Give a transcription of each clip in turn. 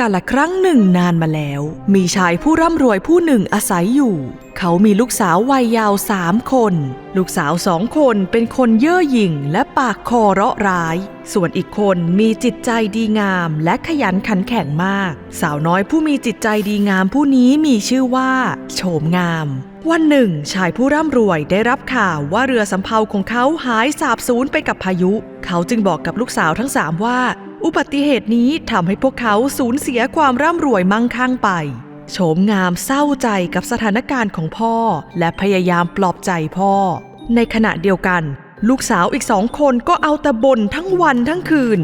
กาละครั้งหนึ่งนานมาแล้ว มีชายผู้ร่ำรวยผู้หนึ่งอาศัยอยู่ เขามีลูกสาววัยยาวสามคน ลูกสาวสองคนเป็นคนเย่อหยิ่งและปากคอเราะร้าย ส่วนอีกคนมีจิตใจดีงามและขยันขันแข็งมาก สาวน้อยผู้มีจิตใจดีงามผู้นี้มีชื่อว่า โฉมงาม วันหนึ่ง ชายผู้ร่ำรวยได้รับข่าวว่าเรือสำเภาของเขาหายสาบสูญไปกับพายุ เขาจึงบอกกับลูกสาวทั้งสามว่า อุบัติเหตุนี้ทำให้พวกเขาสูญเสียความร่ำรวยมั่งคั่งไป โฉมงามเศร้าใจกับสถานการณ์ของพ่อ และพยายามปลอบใจพ่อ ในขณะเดียวกัน ลูกสาวอีกสองคนก็เอาแต่บ่นทั้งวันทั้งคืน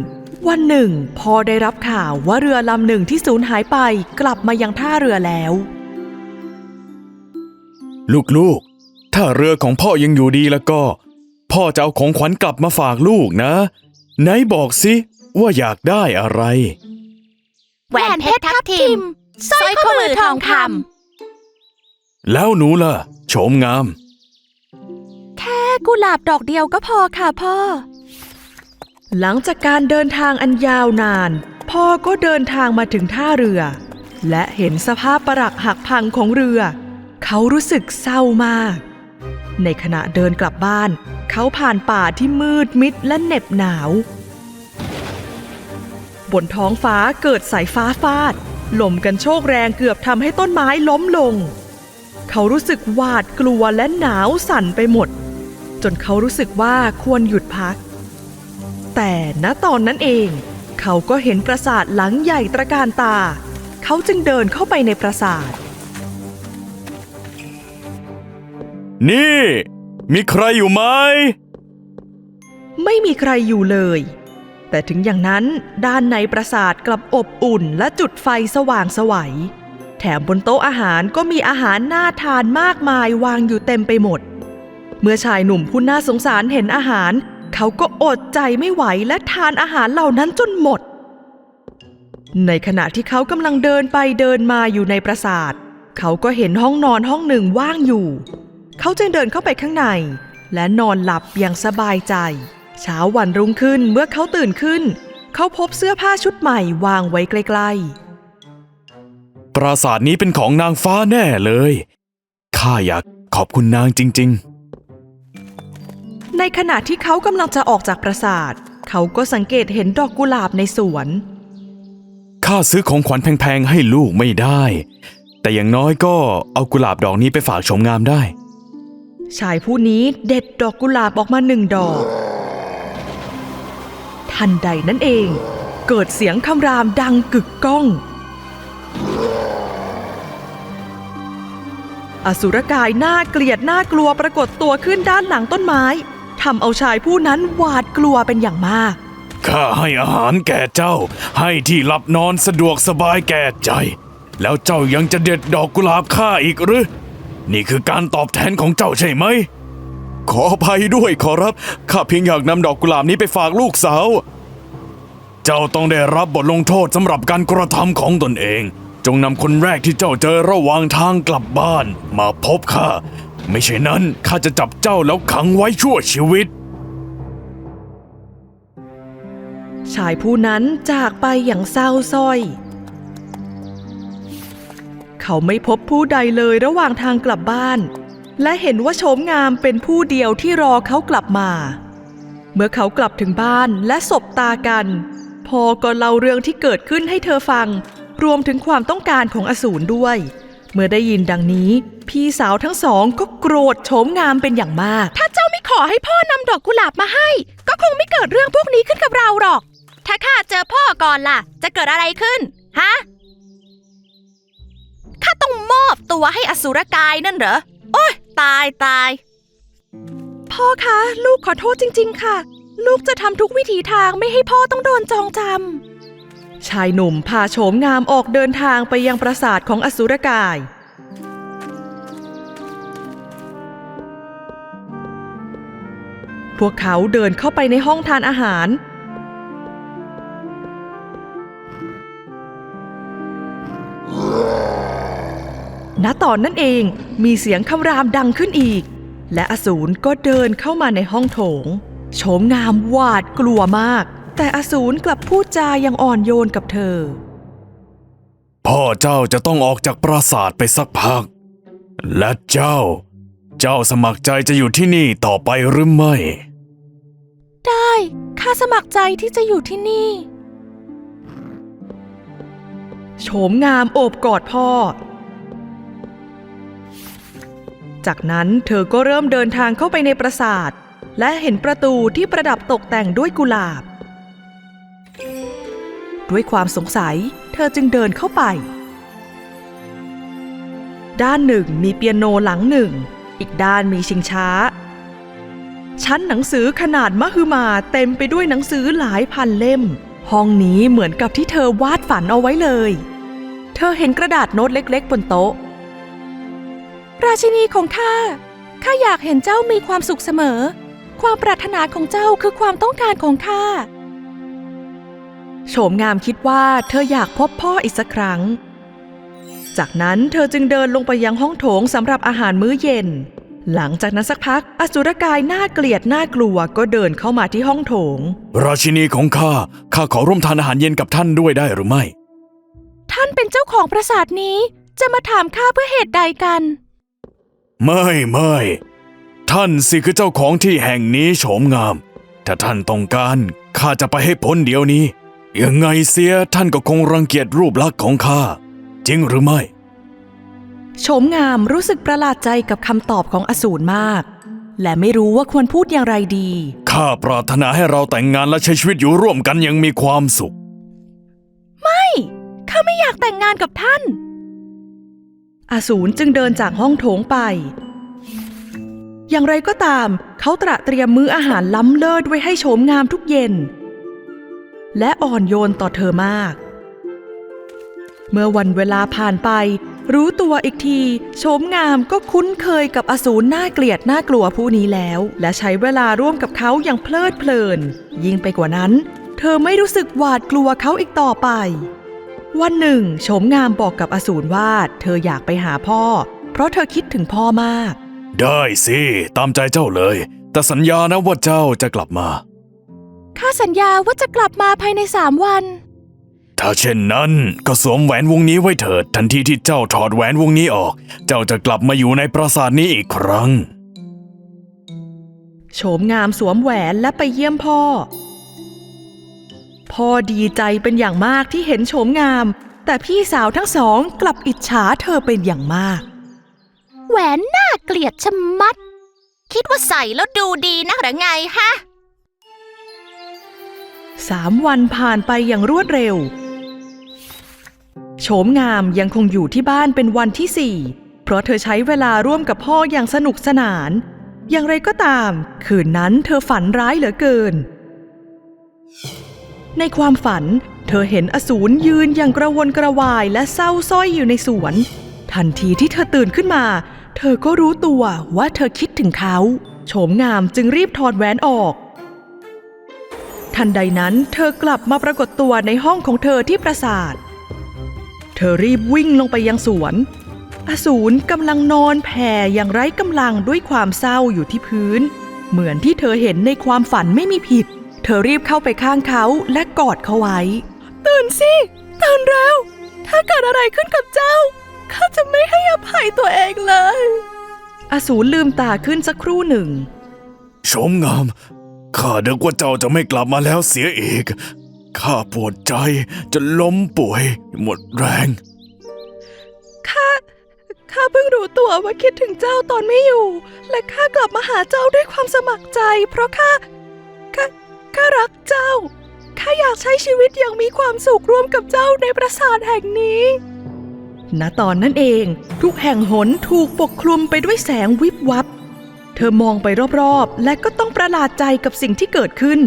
วันหนึ่งพ่อได้รับข่าวว่าเรือลำหนึ่งที่สูญหายไปกลับมายังท่าเรือแล้ว ลูกๆ ถ้าเรือของพ่อยังอยู่ดีแล้วก็ พ่อจะเอาของขวัญกลับมาฝากลูกนะ ไหนบอกสิ ว่าอยากได้อะไร แหวนเพชรทับทิมสร้อยข้อมือทองคแล้วหนูล่ะ โฉมงามำแค่กุหลาบดอกเดียวก็พอค่ะพ่อ หลังจากการเดินทางอันยาวนาน พ่อก็เดินทางมาถึงท่าเรือ และเห็นสภาพปรักหักพังของเรือ เขารู้สึกเศร้ามาก ในขณะเดินกลับบ้าน เขาผ่านป่าที่มืดมิดและเหน็บหนาว บนท้องฟ้าเกิดสายฟ้าฟาดลมกันโชกแรงเกือบทำให้ต้นไม้ล้มลง เขารู้สึกหวาดกลัวและหนาวสั่นไปหมด จนเขารู้สึกว่าควรหยุดพัก แต่ณตอนนั้นเอง เขาก็เห็นปราสาทหลังใหญ่ตระการตา เขาจึงเดินเข้าไปในปราสาท นี่ มีใครอยู่ไหม ไม่มีใครอยู่เลย แต่ถึงอย่างนั้นด้านในปราสาทกลับอบอุ่นและจุดไฟสว่างไสวัย แถมบนโต๊ะอาหารก็มีอาหารน่าทานมากมายวางอยู่เต็มไปหมด เมื่อชายหนุ่มผู้น่าสงสารเห็นอาหาร เขาก็อดใจไม่ไหวและทานอาหารเหล่านั้นจนหมด ในขณะที่เขากำลังเดินไปเดินมาอยู่ในปราสาท เขาก็เห็นห้องนอนห้องหนึ่งว่างอยู่ เขาจึงเดินเข้าไปข้างใน และนอนหลับอย่างสบายใจ เช้าวันรุ่งขึ้นเมื่อเขาตื่นขึ้น เขาพบเสื้อผ้าชุดใหม่วางไว้ใกล้ปราสาทนี้เป็นของนางฟ้าแน่เลย ข้าอยากขอบคุณนางจริง ๆ ในขณะที่เขากำลังจะออกจากปราสาท เขาก็สังเกตเห็นดอกกุหลาบในสวนๆข้าซื้อของขวัญแพง ๆ ให้ลูกไม่ได้ แต่อย่างน้อยก็เอากุหลาบดอกนี้ไปฝากชมงามได้ ชายผู้นี้เด็ดดอกกุหลาบออกมาหนึ่งดอก ทันใดนั้นเอง เกิดเสียงคำรามดังกึกก้อง อสุรกายน่าเกลียดน่ากลัวปรากฏตัวขึ้นด้านหลังต้นไม้ทำเอาชายผู้นั้นหวาดกลัวเป็นอย่างมากข้าให้อาหารแก่เจ้า ให้ที่หลับนอนสะดวกสบายแก่ใจ แล้วเจ้ายังจะเด็ดดอกกุหลาบข้าอีกหรือ นี่คือการตอบแทนของเจ้าใช่ไหม ขออภัยด้วยขอรับ ข้าเพียงอยากนำดอกกุหลาบนี้ไปฝากลูกสาว เจ้าต้องได้รับบทลงโทษสำหรับการกระทำของตนเอง จงนำคนแรกที่เจ้าเจอระหว่างทางกลับบ้าน มาพบข้า ไม่ใช่นั้นข้าจะจับเจ้าแล้วขังไว้ชั่วชีวิต ชายผู้นั้นจากไปอย่างเศร้าสร้อย เขาไม่พบผู้ใดเลยระหว่างทางกลับบ้าน และเห็นว่าโฉมงามเป็นผู้เดียวที่รอเขากลับมา เมื่อเขากลับถึงบ้านและสบตากันพ่อก็เล่าเรื่องที่เกิดขึ้นให้เธอฟัง รวมถึงความต้องการของอสูรด้วย เมื่อได้ยินดังนี้ พี่สาวทั้งสองก็โกรธโฉมงามเป็นอย่างมาก ถ้าเจ้าไม่ขอให้พ่อนำดอกกุหลาบมาให้ ก็คงไม่เกิดเรื่องพวกนี้ขึ้นกับเราหรอก ถ้าข้าเจอพ่อก่อนล่ะ จะเกิดอะไรขึ้น ฮะข้าต้องมอบตัวให้อสุรกายนั่นเหรอ โอ้ย ตายตาย พ่อคะ ลูกขอโทษจริง ๆ ค่ะ ลูกจะทำทุกวิถีทางไม่ให้พ่อต้องโดนจองจำชายหนุ่มพาโฉมงามออกเดินทางไปยังปราสาทของอสุรกาย พวกเขาเดินเข้าไปในห้องทานอาหาร ณตอนนั้นเองมีเสียงคำรามดังขึ้นอีก และอสูรก็เดินเข้ามาในห้องโถง โฉมงามหวาดกลัวมาก แต่อสูรกลับพูดจายังอ่อนโยนกับเธอ พ่อเจ้าจะต้องออกจากปราสาทไปสักพัก และเจ้า เจ้าสมัครใจจะอยู่ที่นี่ต่อไปหรือไม่ ได้ข้าสมัครใจที่จะอยู่ที่นี่ โฉมงามโอบกอดพ่อ จากนั้นเธอก็เริ่มเดินทางเข้าไปในปราสาท และเห็นประตูที่ประดับตกแต่งด้วยกุหลาบ ด้วยความสงสัย เธอจึงเดินเข้าไป ด้านหนึ่งมีเปียโนหลังหนึ่ง อีกด้านมีชิงช้า ชั้นหนังสือขนาดมหึมาเต็มไปด้วยหนังสือหลายพันเล่ม ห้องนี้เหมือนกับที่เธอวาดฝันเอาไว้เลย เธอเห็นกระดาษโน้ตเล็ก ๆ บนโต๊ะ ราชินีของข้า ข้าอยากเห็นเจ้ามีความสุขเสมอ ความปรารถนาของเจ้าคือความต้องการของข้า โฉมงามคิดว่าเธออยากพบพ่ออีกสักครั้ง จากนั้นเธอจึงเดินลงไปยังห้องโถงสำหรับอาหารมื้อเย็น หลังจากนั้นสักพักอสุรกายน่าเกลียดน่ากลัวก็เดินเข้ามาที่ห้องโถง ราชินีของข้า ข้าขอร่วมทานอาหารเย็นกับท่านด้วยได้หรือไม่ ท่านเป็นเจ้าของปราสาทนี้ จะมาถามข้าเพื่อเหตุใดกัน ไม่ไม่ท่านสิคือเจ้าของที่แห่งนี้โฉมงาม ถ้าท่านต้องการข้าจะไปให้พ้นเดี๋ยวนี้ ยังไงเสียท่านก็คงรังเกียจรูปลักษณ์ของข้า จริงหรือไม่ โฉมงามรู้สึกประหลาดใจกับคำตอบของอสูรมาก และไม่รู้ว่าควรพูดอย่างไรดี ข้าปรารถนาให้เราแต่งงานและใช้ชีวิตอยู่ร่วมกันอยังมีความสุขข้าไม่อยากแต่งงานกับท่าน อสูรจึงเดินจากห้องโถงไป อย่างไรก็ตาม เขาตระเตรียมมื้ออาหารล้ำเลิศไว้ให้โฉมงามทุกเย็น และอ่อนโยนต่อเธอมาก เมื่อวันเวลาผ่านไป รู้ตัวอีกทีโฉมงามก็คุ้นเคยกับอสูรน่าเกลียดน่ากลัวผู้นี้แล้ว และใช้เวลาร่วมกับเขาอย่างเพลิดเพลิน ยิ่งไปกว่านั้น เธอไม่รู้สึกหวาดกลัวเขาอีกต่อไป วันหนึ่งโฉมงามบอกกับอสูรว่าเธออยากไปหาพ่อ เพราะเธอคิดถึงพ่อมาก ได้สิ ตามใจเจ้าเลย แต่สัญญานะว่าเจ้าจะกลับมา ข้าสัญญาว่าจะกลับมาภายในสามวัน ถ้าเช่นนั้นก็สวมแหวนวงนี้ไว้เถิด ทันทีที่เจ้าถอดแหวนวงนี้ออก เจ้าจะกลับมาอยู่ในปราสาทนี้อีกครั้ง โฉมงามสวมแหวนและไปเยี่ยมพ่อ พ่อดีใจเป็นอย่างมากที่เห็นโฉมงาม แต่พี่สาวทั้งสองกลับอิจฉาเธอเป็นอย่างมาก แหวนน่าเกลียดชะมัด คิดว่าใส่แล้วดูดีนักหรือไงฮะสามวันผ่านไปอย่างรวดเร็ว โฉมงามยังคงอยู่ที่บ้านเป็นวันที่สี่เพราะเธอใช้เวลาร่วมกับพ่ออย่างสนุกสนาน อย่างไรก็ตาม คืนนั้นเธอฝันร้ายเหลือเกิน ในความฝัน เธอเห็นอสูรยืนอย่างกระวนกระวายและเศร้าส้อยอยู่ในสวน ทันทีที่เธอตื่นขึ้นมา เธอก็รู้ตัวว่าเธอคิดถึงเขาโฉมงามจึงรีบถอดแหวนออก ทันใดนั้นเธอกลับมาปรากฏตัวในห้องของเธอที่ปราสาท เธอรีบวิ่งลงไปยังสวน อสูรกำลังนอนแผ่อย่างไร้กำลังด้วยความเศร้าอยู่ที่พื้น เหมือนที่เธอเห็นในความฝันไม่มีผิด ธอรีบเข้าไปข้างเขาและกอดเขาไว้ ตื่นสิตื่นเร็ว ถ้าเกิดอะไรขึ้นกับเจ้า ข้าจะไม่ให้อภัยตัวเองเลย อสูรลืมตาขึ้นสักครู่หนึ่ง ชมงาม ข้านึกว่าเจ้าจะไม่กลับมาแล้วเสียอีก ข้าปวดใจจนล้มป่วย หมดแรง ข้า ข้าเพิ่งรู้ตัวว่าคิดถึงเจ้าตอนไม่อยู่ และข้ากลับมาหาเจ้าด้วยความสมัครใจ เพราะข้าข้า ข้ารักเจ้า ข้าอยากใช้ชีวิตอย่างมีความสุขร่วมกับเจ้าในปราสาทแห่งนี้ ณ ตอนนั้นเองทุกแห่งหนถูกปกคลุมไปด้วยแสงวิบวับ เธอมองไปรอบๆ และก็ต้องประหลาดใจกับสิ่งที่เกิดขึ้น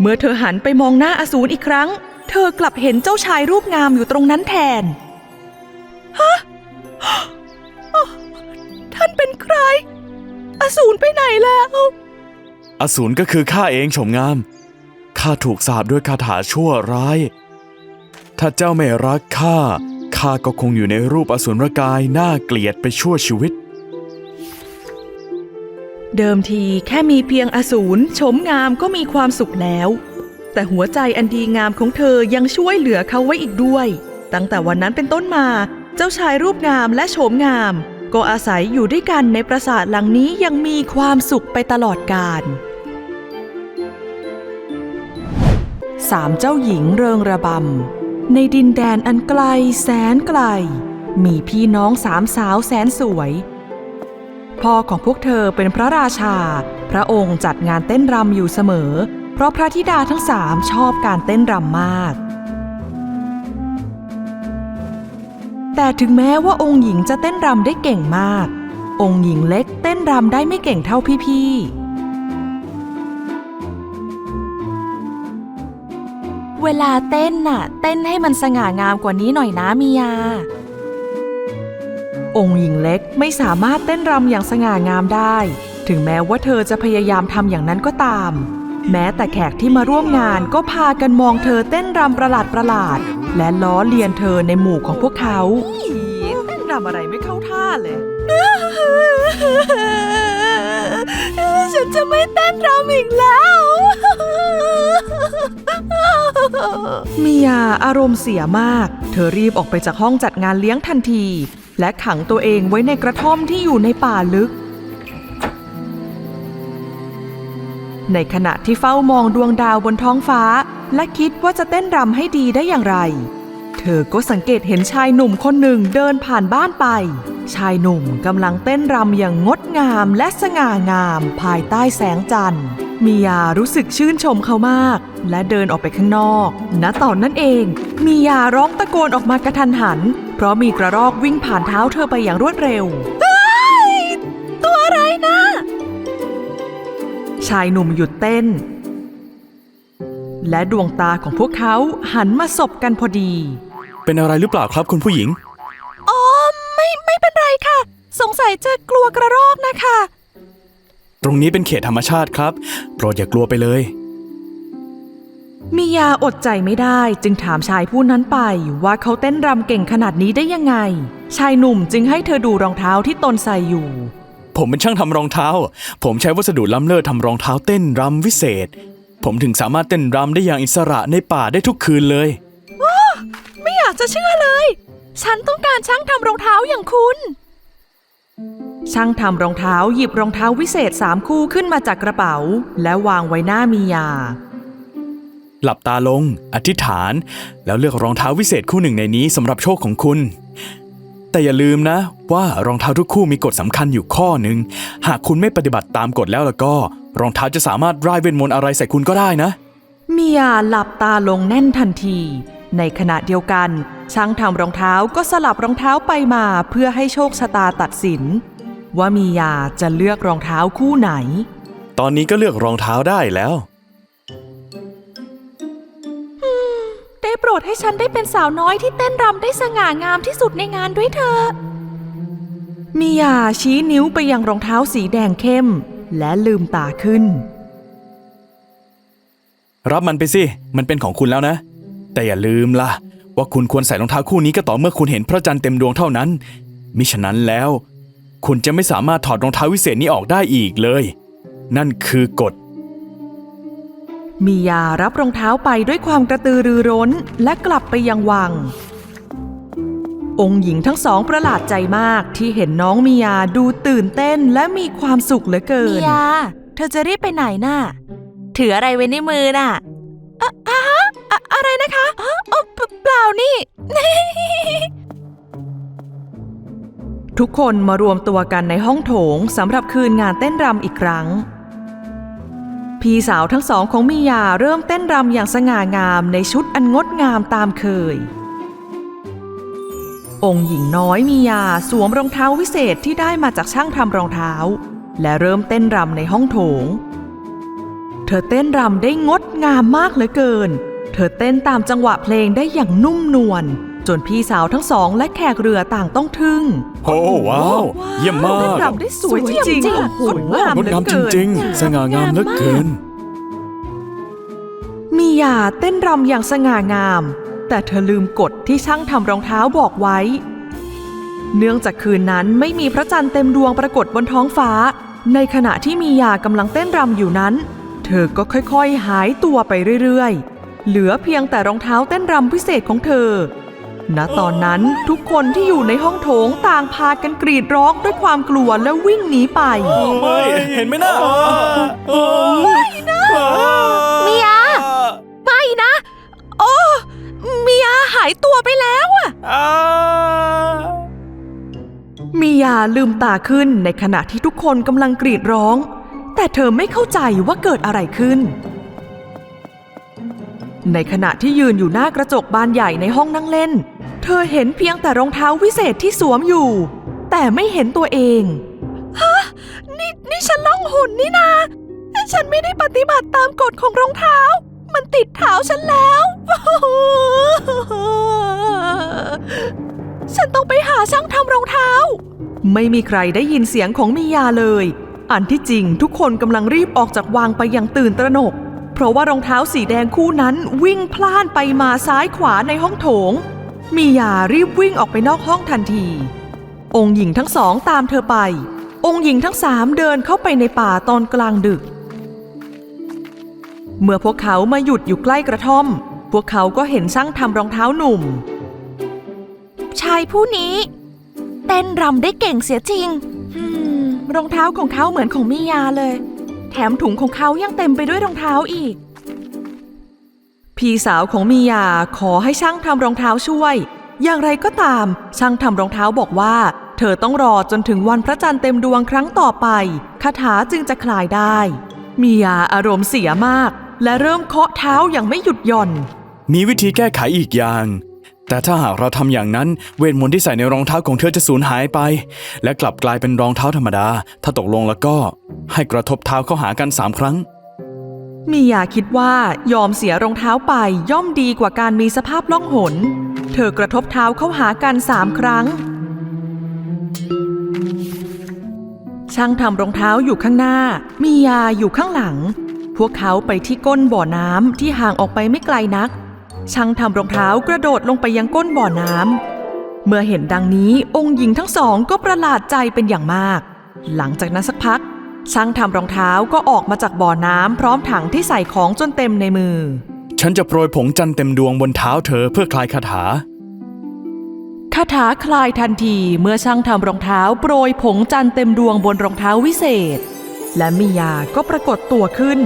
เมื่อเธอหันไปมองหน้าอสูรอีกครั้ง เธอกลับเห็นเจ้าชายรูปงามอยู่ตรงนั้นแทน ฮะ ท่านเป็นใคร อสูรไปไหนแล้ว อสูรก็คือข้าเองชมงาม ข้าถูกสาปด้วยคาถาชั่วร้าย ถ้าเจ้าไม่รักข้า ข้าก็คงอยู่ในรูปอสูรกายน่าเกลียดไปชั่วชีวิต เดิมทีแค่มีเพียงอสูรชมงามก็มีความสุขแล้ว แต่หัวใจอันดีงามของเธอยังช่วยเหลือเขาไว้อีกด้วย ตั้งแต่วันนั้นเป็นต้นมา เจ้าชายรูปงามและโฉมงามก็อาศัยอยู่ด้วยกันในปราสาทหลังนี้ยังมีความสุขไปตลอดกาล สามเจ้าหญิงเริงระบำ ในดินแดนอันไกลแสนไกล มีพี่น้องสามสาวแสนสวย พ่อของพวกเธอเป็นพระราชา พระองค์จัดงานเต้นรำอยู่เสมอ เพราะพระธิดาทั้งสามชอบการเต้นรำมาก แต่ถึงแม้ว่าองค์หญิงจะเต้นรำได้เก่งมาก องค์หญิงเล็กเต้นรำได้ไม่เก่งเท่าพี่ๆ เวลาเต้นน่ะ เต้นให้มันสง่างามกว่านี้หน่อยนะมียา องค์หญิงเล็กไม่สามารถเต้นรำอย่างสง่างามได้ ถึงแม้ว่าเธอจะพยายามทำอย่างนั้นก็ตาม แม้แต่แขกที่มาร่วมงานก็พากันมองเธอเต้นรำประหลาดประหลาด และล้อเลียนเธอในหมู่ของพวกเขาเต้นรำอะไรไม่เข้าท่าเลยฉันจะไม่เต้นรำอีกแล้ว มียาอารมณ์เสียมาก เธอรีบออกไปจากห้องจัดงานเลี้ยงทันที และขังตัวเองไว้ในกระท่อมที่อยู่ในป่าลึก ในขณะที่เฝ้ามองดวงดาวบนท้องฟ้า และคิดว่าจะเต้นรำให้ดีได้อย่างไร เธอก็สังเกตเห็นชายหนุ่มคนหนึ่งเดินผ่านบ้านไป ชายหนุ่มกำลังเต้นรำอย่างงดงามและสง่างาม ภายใต้แสงจันทร์มียารู้สึกชื่นชมเขามาก และเดินออกไปข้างนอก ณ ตอนนั้นเอง มียาร้องตะโกนออกมากระทันหัน เพราะมีกระรอกวิ่งผ่านเท้าเธอไปอย่างรวดเร็วตัวอะไรนะ ชายหนุ่มหยุดเต้น และดวงตาของพวกเขาหันมาสบกันพอดี เป็นอะไรหรือเปล่าครับคุณผู้หญิง อ๋อ ไม่ไม่เป็นไรค่ะ สงสัยจะกลัวกระรอกนะคะ ตรงนี้เป็นเขตธรรมชาติครับ โปรดอย่ากลัวไปเลย มียาอดใจไม่ได้จึงถามชายผู้นั้นไปว่าเขาเต้นรำเก่งขนาดนี้ได้ยังไง ชายหนุ่มจึงให้เธอดูรองเท้าที่ตนใส่อยู่ ผมเป็นช่างทำรองเท้า ผมใช้วัสดุล้ำเลิศทำรองเท้าเต้นรำวิเศษ ผมถึงสามารถเต้นรำได้อย่างอิสระในป่าได้ทุกคืนเลยไม่ อยากจะเชื่อเลย ฉันต้องการช่างทำรองเท้าอย่างคุณ ช่างทำรองเท้าหยิบรองเท้าวิเศษสามคู่ขึ้นมาจากกระเป๋า และวางไว้หน้ามียา หลับตาลง อธิษฐาน แล้วเลือกรองเท้าวิเศษคู่หนึ่งในนี้สำหรับโชคของคุณ แต่อย่าลืมนะ ว่ารองเท้าทุกคู่มีกฎสำคัญอยู่ข้อหนึ่งหากคุณไม่ปฏิบัติตามกฎแล้วแล้วก็ รองเท้าจะสามารถร่ายเวทมนต์อะไรใส่คุณก็ได้นะ มียาหลับตาลงแน่นทันที ในขณะเดียวกัน ช่างทำรองเท้าก็สลับรองเท้าไปมาเพื่อให้โชคชะตาตัดสิน ว่ามียาจะเลือกรองเท้าคู่ไหน ตอนนี้ก็เลือกรองเท้าได้แล้วได้โปรดให้ฉันได้เป็นสาวน้อยที่เต้นรำได้สง่างามที่สุดในงานด้วยเถอะมียาชี้นิ้วไปยังรองเท้าสีแดงเข้ม และลืมตาขึ้น รับมันไปสิ มันเป็นของคุณแล้วนะ แต่อย่าลืมล่ะ ว่าคุณควรใส่รองเท้าคู่นี้ก็ต่อเมื่อคุณเห็นพระจันทร์เต็มดวงเท่านั้น มิฉะนั้นแล้ว คุณจะไม่สามารถถอดรองเท้าวิเศษนี้ออกได้อีกเลย นั่นคือกฎมียารับรองเท้าไปด้วยความกระตือรือร้นและกลับไปยังวัง องค์หญิงทั้งสองประหลาดใจมากที่เห็นน้องมียาดูตื่นเต้นและมีความสุขเหลือเกิน มียา เธอจะรีบไปไหนน่ะ ถืออะไรไว้ในมือน่ะอะ อะฮะอะอะไรนะคะอ๋ออ๋อเปเปล่านี่ ทุกคนมารวมตัวกันในห้องโถงสำหรับคืนงานเต้นรำอีกครั้ง พี่สาวทั้งสองของมียาเริ่มเต้นรำอย่างสง่างามในชุดอันงดงามตามเคย องค์หญิงน้อยมียาสวมรองเท้าวิเศษที่ได้มาจากช่างทำรองเท้า และเริ่มเต้นรำในห้องโถง เธอเต้นรำได้งดงามมากเหลือเกินเธอเต้นตามจังหวะเพลงได้อย่างนุ่มนวลจนพี่สาวทั้งสองและแขกเรือต่างต้องทึ่ง โอ้ว้าว เยี่ยมมาเต้นกรำได้สวยจริงๆงดงามงดงามจริงๆ สง่างามเหลือเกิน มียาเต้นรำอย่างสง่างาม แต่เธอลืมกฎที่ช่างทำรองเท้าบอกไว้ เนื่องจากคืนนั้นไม่มีพระจันทร์เต็มดวงปรากฏบนท้องฟ้า ในขณะที่มียากำลังเต้นรำอยู่นั้น เธอก็ค่อยๆ หายตัวไปเรื่อยๆ เหลือเพียงแต่รองเท้าเต้นรำพิเศษของเธอ ณ ตอนนั้นทุกคนที่อยู่ในห้องโถงต่างพากันกรีดร้องด้วยความกลัวและวิ่งหนีไป ไม่เห็นไหมนะเมียไม่นะ โอ้เมียหายตัวไปแล้วอะมียาลืมตาขึ้นในขณะที่ทุกคนกำลังกรีดร้อง แต่เธอไม่เข้าใจว่าเกิดอะไรขึ้น ในขณะที่ยืนอยู่หน้ากระจกบานใหญ่ในห้องนั่งเล่น เธอเห็นเพียงแต่รองเท้าวิเศษที่สวมอยู่ แต่ไม่เห็นตัวเอง ฮะ นี่นี่ฉันล่องหุ่นนี่นาฉันไม่ได้ปฏิบัติตามกฎของรองเท้า มันติดเท้าฉันแล้ว ฉันต้องไปหาช่างทำรองเท้า ไม่มีใครได้ยินเสียงของมียาเลย อันที่จริงทุกคนกำลังรีบออกจากวางไปอย่างตื่นตระหนก เพราะว่ารองเท้าสีแดงคู่นั้นวิ่งพล่านไปมาซ้ายขวาในห้องโถง มียารีบวิ่งออกไปนอกห้องทันที องค์หญิงทั้งสองตามเธอไป องค์หญิงทั้งสามเดินเข้าไปในป่าตอนกลางดึก เมื่อพวกเขามาหยุดอยู่ใกล้กระท่อม พวกเขาก็เห็นช่างทำรองเท้าหนุ่ม ชายผู้นี้ เต้นรำได้เก่งเสียจริงอืมรองเท้าของเขาเหมือนของมิยาเลย แถมถุงของเขายังเต็มไปด้วยรองเท้าอีก พี่สาวของมิยาขอให้ช่างทำรองเท้าช่วย อย่างไรก็ตาม ช่างทำรองเท้าบอกว่า เธอต้องรอจนถึงวันพระจันทร์เต็มดวงครั้งต่อไปคาถาจึงจะคลายได้มิยาอารมณ์เสียมาก และเริ่มเคาะเท้าอย่างไม่หยุดหย่อน มีวิธีแก้ไขอีกอย่าง แต่ถ้าหากเราทำอย่างนั้นเวทมนต์ที่ใส่ในรองเท้าของเธอจะสูญหายไป และกลับกลายเป็นรองเท้าธรรมดา ถ้าตกลงแล้วก็ให้กระทบเท้าเข้าหากันสามครั้ง มียาคิดว่ายอมเสียรองเท้าไปย่อมดีกว่าการมีสภาพล่องหน เธอกระทบเท้าเข้าหากันสามครั้ง ช่างทำรองเท้าอยู่ข้างหน้า มียาอยู่ข้างหลัง พวกเขาไปที่ก้นบ่อน้ำที่ห่างออกไปไม่ไกลนัก ช่างทำรองเท้ากระโดดลงไปยังก้นบ่อน้ำเมื่อเห็นดังนี้องค์หญิงทั้งสองก็ประหลาดใจเป็นอย่างมาก หลังจากนั้นสักพัก ช่างทำรองเท้าก็ออกมาจากบ่อน้ำพร้อมถังที่ใส่ของจนเต็มในมือ ฉันจะโปรยผงจันทร์เต็มดวงบนเท้าเธอเพื่อคลายคาถาคาถาคลายทันทีเมื่อช่างทำรองเท้าโปรยผงจันทร์เต็มดวงบนรองเท้าวิเศษ และมิยาก็ปรากฏตัวขึ้น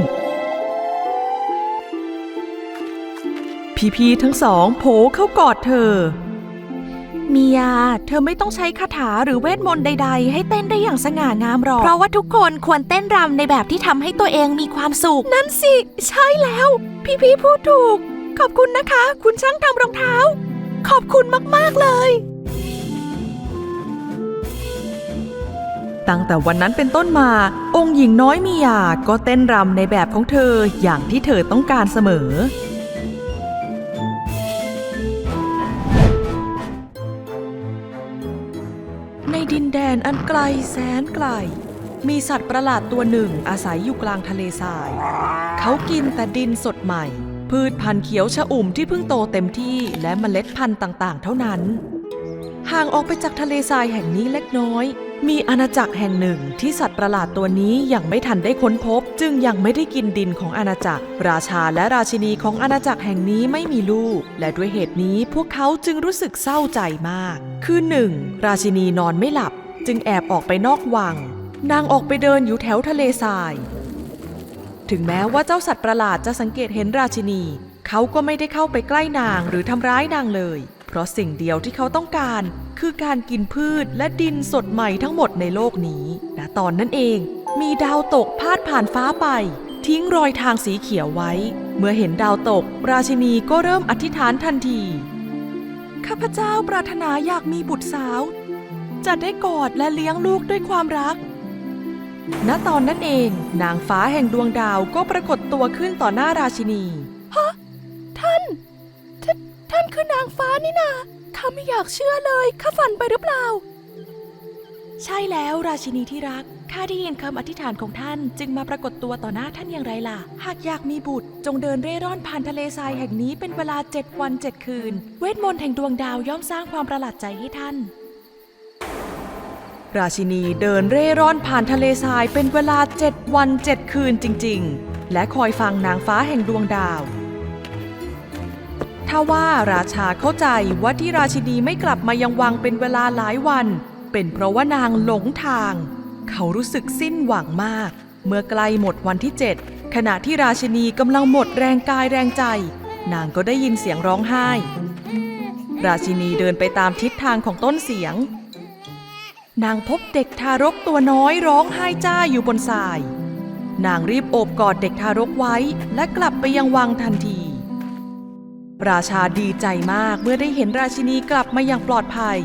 พี่ๆทั้งสองโผเข้ากอดเธอ มียา เธอไม่ต้องใช้คาถาหรือเวทมนต์ใด ๆ ให้เต้นได้อย่างสง่างามหรอก เพราะว่าทุกคนควรเต้นรำในแบบที่ทำให้ตัวเองมีความสุข นั่นสิ ใช่แล้ว พี่ๆพูดถูก ขอบคุณนะคะ คุณช่างทำรองเท้า ขอบคุณมากๆเลย ตั้งแต่วันนั้นเป็นต้นมา องค์หญิงน้อยมียาก็เต้นรำในแบบของเธออย่างที่เธอต้องการเสมอ ลแสนไกล มีสัตว์ประหลาดตัวหนึ่งอาศัยอยู่กลางทะเลทราย เขากินแต่ดินสดใหม่ พืชพันธุ์เขียวชอุ่มที่เพิ่งโตเต็มที่และเมล็ดพันธุ์ต่างๆ เท่านั้น ห่างออกไปจากทะเลทรายแห่งนี้เล็กน้อย มีอาณาจักรแห่งหนึ่งที่สัตว์ประหลาดตัวนี้ยังไม่ทันได้ค้นพบ จึงยังไม่ได้กินดินของอาณาจักร ราชาและราชินีของอาณาจักรแห่งนี้ไม่มีลูก และด้วยเหตุนี้พวกเขาจึงรู้สึกเศร้าใจมาก คือหนึ่งราชินีนอนไม่หลับ จึงแอบออกไปนอกวัง นางออกไปเดินอยู่แถวทะเลทราย ถึงแม้ว่าเจ้าสัตว์ประหลาดจะสังเกตเห็นราชินี เขาก็ไม่ได้เข้าไปใกล้นางหรือทำร้ายนางเลย เพราะสิ่งเดียวที่เขาต้องการคือการกินพืชและดินสดใหม่ทั้งหมดในโลกนี้และตอนนั้นเองมีดาวตกพาดผ่านฟ้าไป ทิ้งรอยทางสีเขียวไว้ เมื่อเห็นดาวตก ราชินีก็เริ่มอธิษฐานทันที ข้าพเจ้าปรารถนาอยากมีบุตรสาว จะได้กอดและเลี้ยงลูกด้วยความรัก ณตอนนั้นเองนางฟ้าแห่งดวงดาวก็ปรากฏตัวขึ้นต่อหน้าราชินี ฮะ ท่านท่านท่านคือนางฟ้านี่นาข้าไม่อยากเชื่อเลยข้าฝันไปหรือเปล่า ใช่แล้วราชินีที่รักข้าได้ยินคำอธิษฐานของท่านจึงมาปรากฏตัวต่อหน้าท่านอย่างไรล่ะ หากอยากมีบุตร จงเดินเร่ร่อนผ่านทะเลทรายแห่งนี้เป็นเวลาเจ็ดวันเจ็ดคืน เวทมนต์แห่งดวงดาวย่อมสร้างความประหลาดใจให้ท่าน ราชินีเดินเร่ร่อนผ่านทะเลทรายเป็นเวลาเจ็ดวันเจ็ดคืนจริง ๆ และคอยฟังนางฟ้าแห่งดวงดาว ถ้าว่าราชาเข้าใจว่าที่ราชินีไม่กลับมายังวังเป็นเวลาหลายวัน เป็นเพราะว่านางหลงทาง เขารู้สึกสิ้นหวังมาก เมื่อใกล้หมดวันที่เจ็ดขณะที่ราชินีกำลังหมดแรงกายแรงใจ นางก็ได้ยินเสียงร้องไห้ ราชินีเดินไปตามทิศทางของต้นเสียง นางพบเด็กทารกตัวน้อยร้องไห้จ้าอยู่บนทราย นางรีบโอบกอดเด็กทารกไว้และกลับไปยังวังทันที ราชาดีใจมากเมื่อได้เห็นราชินีกลับมาอย่างปลอดภัย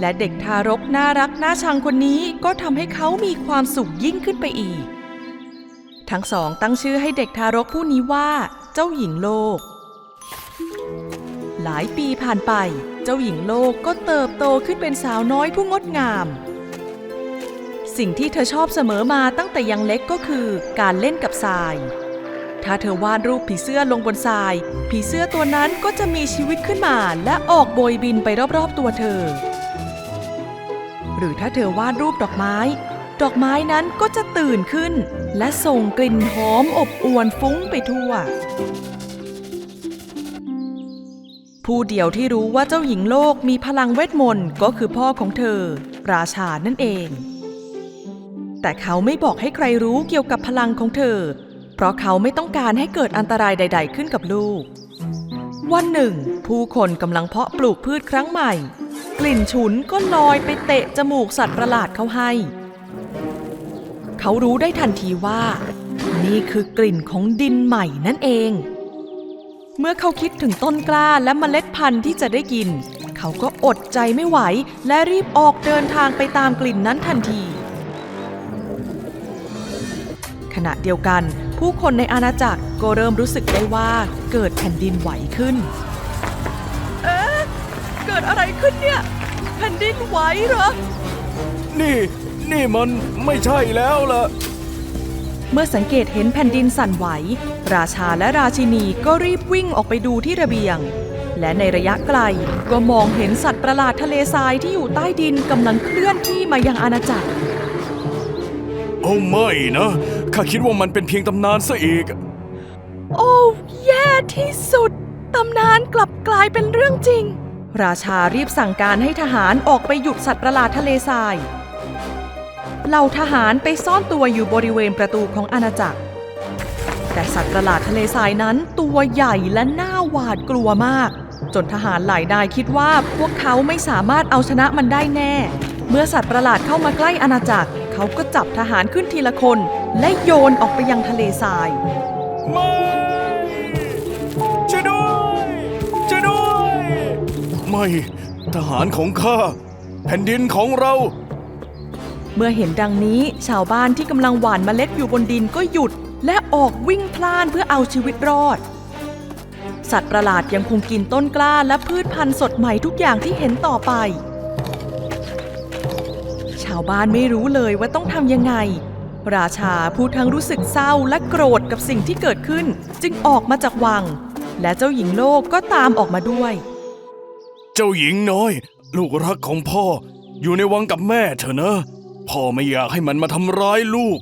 และเด็กทารกน่ารักน่าชังคนนี้ก็ทำให้เขามีความสุขยิ่งขึ้นไปอีก ทั้งสองตั้งชื่อให้เด็กทารกผู้นี้ว่า เจ้าหญิงโลก หลายปีผ่านไป เจ้าหญิงโลกก็เติบโตขึ้นเป็นสาวน้อยผู้งดงาม สิ่งที่เธอชอบเสมอมาตั้งแต่ยังเล็กก็คือการเล่นกับทราย ถ้าเธอวาดรูปผีเสื้อลงบนทราย ผีเสื้อตัวนั้นก็จะมีชีวิตขึ้นมาและออกโบยบินไปรอบๆตัวเธอ หรือถ้าเธอวาดรูปดอกไม้ ดอกไม้นั้นก็จะตื่นขึ้น และส่งกลิ่นหอมอบอวนฟุ้งไปทั่ว ผู้เดียวที่รู้ว่าเจ้าหญิงโลกมีพลังเวทมนต์ก็คือพ่อของเธอ ราชานั่นเอง แต่เขาไม่บอกให้ใครรู้เกี่ยวกับพลังของเธอ เพราะเขาไม่ต้องการให้เกิดอันตรายใด ๆ ขึ้นกับลูก วันหนึ่ง ผู้คนกำลังเพาะปลูกพืชครั้งใหม่ กลิ่นฉุนก็ลอยไปเตะจมูกสัตว์ประหลาดเขาให้ เขารู้ได้ทันทีว่า นี่คือกลิ่นของดินใหม่นั่นเอง เมื่อเขาคิดถึงต้นกล้าและเมล็ดพันธุ์ที่จะได้กิน เขาก็อดใจไม่ไหว และรีบออกเดินทางไปตามกลิ่นนั้นทันที ขณะเดียวกัน ผู้คนในอาณาจักรก็เริ่มรู้สึกได้ว่าเกิดแผ่นดินไหวขึ้น เอ๊ะ เกิดอะไรขึ้นเนี่ย แผ่นดินไหวเหรอ นี่นี่มันไม่ใช่แล้วล่ะ เมื่อสังเกตเห็นแผ่นดินสั่นไหว ราชาและราชินีก็รีบวิ่งออกไปดูที่ระเบียง และในระยะไกลก็มองเห็นสัตว์ประหลาดทะเลทรายที่อยู่ใต้ดินกำลังเคลื่อนที่มายังอาณาจักร โอ้ไม่นะ ข้าคิดว่ามันเป็นเพียงตำนานซะอีก โอ้แย่ที่สุด ตำนานกลับกลายเป็นเรื่องจริง ราชารีบสั่งการให้ทหารออกไปหยุดสัตว์ประหลาดทะเลทรายเหล่าทหารไปซ่อนตัวอยู่บริเวณประตูของอาณาจักร แต่สัตว์ประหลาดทะเลทรายนั้นตัวใหญ่และน่าหวาดกลัวมาก จนทหารหลายนายคิดว่าพวกเขาไม่สามารถเอาชนะมันได้แน่ เมื่อสัตว์ประหลาดเข้ามาใกล้อาณาจักร เขาก็จับทหารขึ้นทีละคน และโยนออกไปยังทะเลทรายไม่ช่วยด้วยช่วยด้วย ไม่ทหารของข้าแผ่นดินของเรา เมื่อเห็นดังนี้ชาวบ้านที่กำลังหว่านเมล็ดอยู่บนดินก็หยุด และออกวิ่งพล่านเพื่อเอาชีวิตรอด สัตว์ประหลาดยังคงกินต้นกล้าและพืชพันธุ์สดใหม่ทุกอย่างที่เห็นต่อไป ชาวบ้านไม่รู้เลยว่าต้องทำยังไง ราชาผู้ทั้งรู้สึกเศร้าและโกรธกับสิ่งที่เกิดขึ้น จึงออกมาจากวัง และเจ้าหญิงโลกก็ตามออกมาด้วย เจ้าหญิงน้อย ลูกรักของพ่ออยู่ในวังกับแม่เถอะนะ พ่อไม่อยากให้มันมาทำร้ายลูก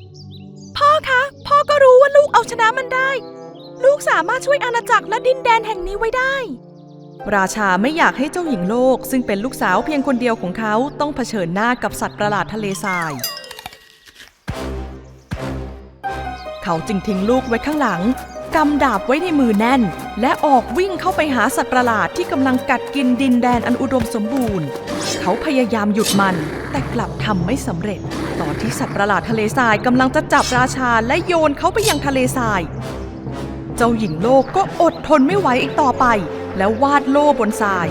พ่อก็รู้ว่าลูกเอาชนะมันได้ ลูกสามารถช่วยอาณาจักรและดินแดนแห่งนี้ไว้ได้ ราชาไม่อยากให้เจ้าหญิงโลก ซึ่งเป็นลูกสาวเพียงคนเดียวของเขาต้องเผชิญหน้ากับสัตว์ประหลาดทะเลทราย เขาจึงทิ้งลูกไว้ข้างหลังกำดาบไว้ในมือแน่น และออกวิ่งเข้าไปหาสัตว์ประหลาดที่กำลังกัดกินดินแดนอันอุดมสมบูรณ์ เขาพยายามหยุดมันแต่กลับทำไม่สำเร็จ ตอนที่สัตว์ประหลาดทะเลทรายกำลังจะจับราชาและโยนเขาไปยังทะเลทราย เจ้าหญิงโลกก็อดทนไม่ไหวอีกต่อไป แล้ววาดโล่บนทราย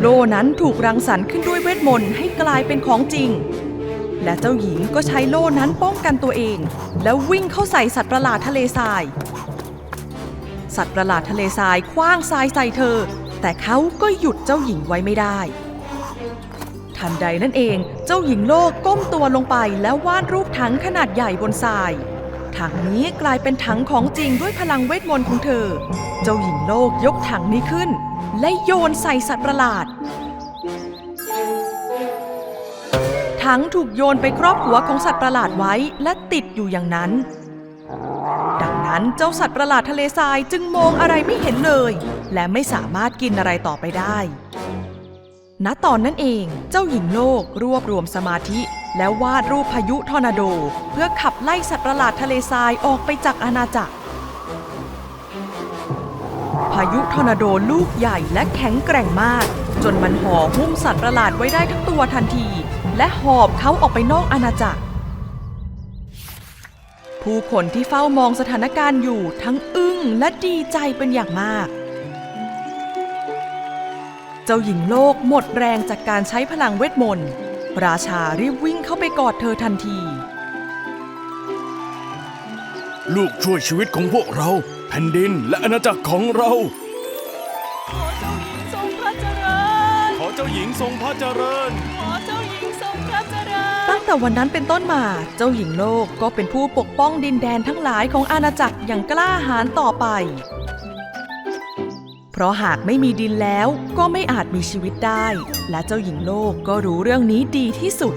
โล่นั้นถูกรังสรรค์ขึ้นด้วยเวทมนต์ให้กลายเป็นของจริง และเจ้าหญิงก็ใช้โล่นั้นป้องกันตัวเอง แล้ววิ่งเข้าใส่สัตว์ประหลาดทะเลทราย สัตว์ประหลาดทะเลทรายคว้างทรายใส่เธอ แต่เขาก็หยุดเจ้าหญิงไว้ไม่ได้ ทันใดนั่นเอง เจ้าหญิงโลกก้มตัวลงไปแล้ววาดรูปถังขนาดใหญ่บนทราย ถังนี้กลายเป็นถังของจริงด้วยพลังเวทมนต์ของเธอ เจ้าหญิงโลกยกถังนี้ขึ้น และโยนใส่สัตว์ประหลาด ถังถูกโยนไปครอบหัวของสัตว์ประหลาดไว้และติดอยู่อย่างนั้น ดังนั้นนั้นเจ้าสัตว์ประหลาดทะเลทรายจึงมองอะไรไม่เห็นเลย และไม่สามารถกินอะไรต่อไปได้ ณตอนนั้นเองเจ้าหญิงโลกรวบรวมสมาธิ แล้ววาดรูปพายุทอร์นาโด เพื่อขับไล่สัตว์ประหลาดทะเลทรายออกไปจากอาณาจักร พายุทอร์นาโดลูกใหญ่และแข็งแกร่งมาก จนมันห่อหุ้มสัตว์ประหลาดไว้ได้ทั้งตัวทันที และหอบเขาออกไปนอกอาณาจักร ผู้คนที่เฝ้ามองสถานการณ์อยู่ทั้งอึ้งและดีใจเป็นอย่างมาก จ้าหญิงโลกหมดแรงจากการใช้พลังเวทมนต์ ราชารีบวิ่งเข้าไปกอดเธอทันที ลูกช่วยชีวิตของพวกเรา แผ่นดินและอาณาจักรของเรา ขอเจ้าหญิงทรงพระเจริญ ขอเจ้าหญิงทรงพระเจริญ ขอเจ้าหญิงทรงพระเจริญ ตั้งแต่วันนั้นเป็นต้นมา เจ้าหญิงโลกก็เป็นผู้ปกป้องดินแดนทั้งหลายของอาณาจักรอย่างกล้าหาญต่อไปเพ ราะหากไม่มีดินแล้วก็ไม่อาจมีชีวิตได้ และเจ้าหญิงโลกก็รู้เรื่องนี้ดีที่สุด